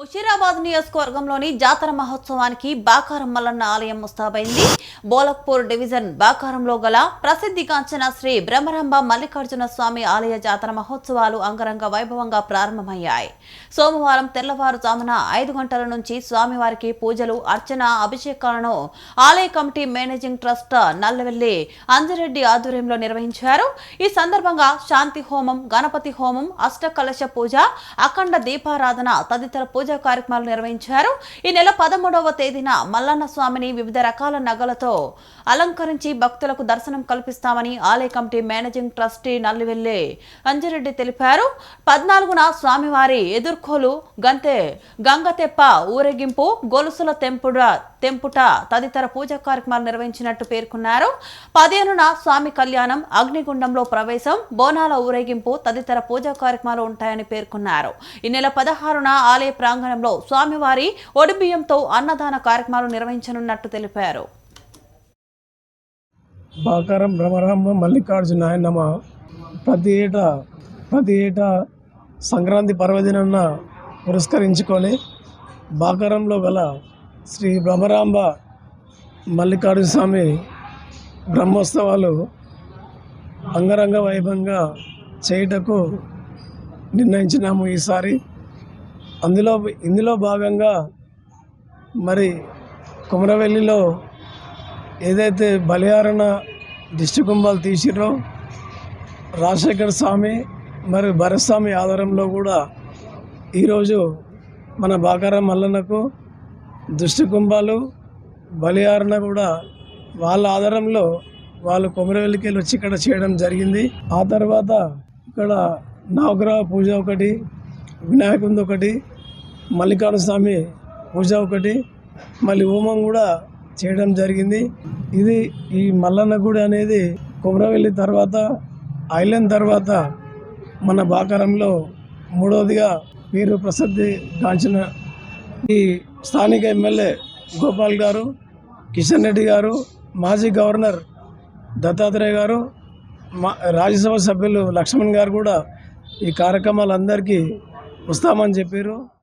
ముషీరాబాద్ నియోజకవర్గంలోని జాతర మహోత్సవానికి బాకారం మల్లన్న ఆలయం ముస్తాబైంది. బోలక్పూర్ డివిజన్ బాకారంలో గల ప్రసిద్ధిగాంచిన శ్రీ బ్రహ్మరంభ మల్లికార్జున స్వామి ఆలయ జాతర మహోత్సవాలు అంగరంగ వైభవంగా ప్రారంభమయ్యాయి. సోమవారం తెల్లవారుజామున ఐదు గంటల నుంచి స్వామివారికి పూజలు అర్చన అభిషేకాలను ఆలయ committee managing trust Nallavelli Anjireddy ఆధ్వర్యంలో నిర్వహించారు. ఈ సందర్భంగా శాంతి హోమం గణపతి హోమం అష్టకలశ పూజ అఖండ దీపారాధన తదితర పూజ కార్యక్రమాలు నిర్వహించారు. ఈ నెల పదమూడవ తేదీన మల్లన్న స్వామిని వివిధ రకాల నగలతో అలంకరించి భక్తులకు దర్శనం కల్పిస్తామని ఆలయ committee managing trustee Nallivelli Anjireddy తెలిపారు. పద్నాలుగున స్వామివారి ఎదుర్కోలు గంతే గంగతెప్ప ఊరేగింపు గొలుసుల తెంపుడ తెంపుట తదితర పూజా కార్యక్రమాలు నిర్వహించినట్టు పేర్కొన్నారు. పదిహేనున స్వామి కళ్యాణం అగ్నిగుండంలో ప్రవేశం బోనాల ఊరేగింపు తదితర పూజా కార్యక్రమాలు ఉంటాయని పేర్కొన్నారు. ఈ నెల పదహారున ఆలయ ప్రాంగణంలో స్వామివారి ఒడిబియ్యంతో అన్నదాన కార్యక్రమాలు నిర్వహించనున్నట్టు తెలిపారు. బాకారం భ్రమరామ మల్లికార్జున నమ. ప్రతి ఏటా ప్రతి ఏటా సంక్రాంతి పర్వదినాన్న పురస్కరించుకొని బాకారంలో గల శ్రీ భ్రమరాంబ మల్లికార్జున స్వామి బ్రహ్మోత్సవాలు అంగరంగ వైభవంగా చేయుటకు నిర్ణయించినాము ఈసారి. అందులో ఇందులో భాగంగా మరి కుమరవెల్లిలో ఏదైతే బలియారణ దిష్టి కుంభాలు తీసిరో రాజశేఖర స్వామి మరియు భరస్వామి ఆధారంలో కూడా ఈరోజు మన బాకారం మల్లన్నకు దుష్టి కుంభాలు బలియారణ కూడా వాళ్ళ ఆధారంలో వాళ్ళు కొమరవెల్లికి వచ్చి ఇక్కడ చేయడం జరిగింది. ఆ తర్వాత ఇక్కడ నవగ్రహ పూజ ఒకటి వినాయకుంది ఒకటి మల్లికార్జున స్వామి పూజ ఒకటి మళ్ళీ హోమం కూడా చేయడం జరిగింది. ఇది ఈ మల్లన్న గుడి అనేది కుమరవెల్లి తర్వాత ఐలాండ్ తర్వాత మన బాకారంలో మూడవదిగా పేరు ప్రసిద్ధి గాంచిన ఈ స్థానిక ఎమ్మెల్యే గోపాల్ గారు కిషన్ రెడ్డి గారు మాజీ గవర్నర్ దత్తాత్రేయ గారు మా రాజ్యసభ సభ్యులు లక్ష్మణ్ గారు కూడా ఈ కార్యక్రమాలందరికీ వస్తామని చెప్పారు.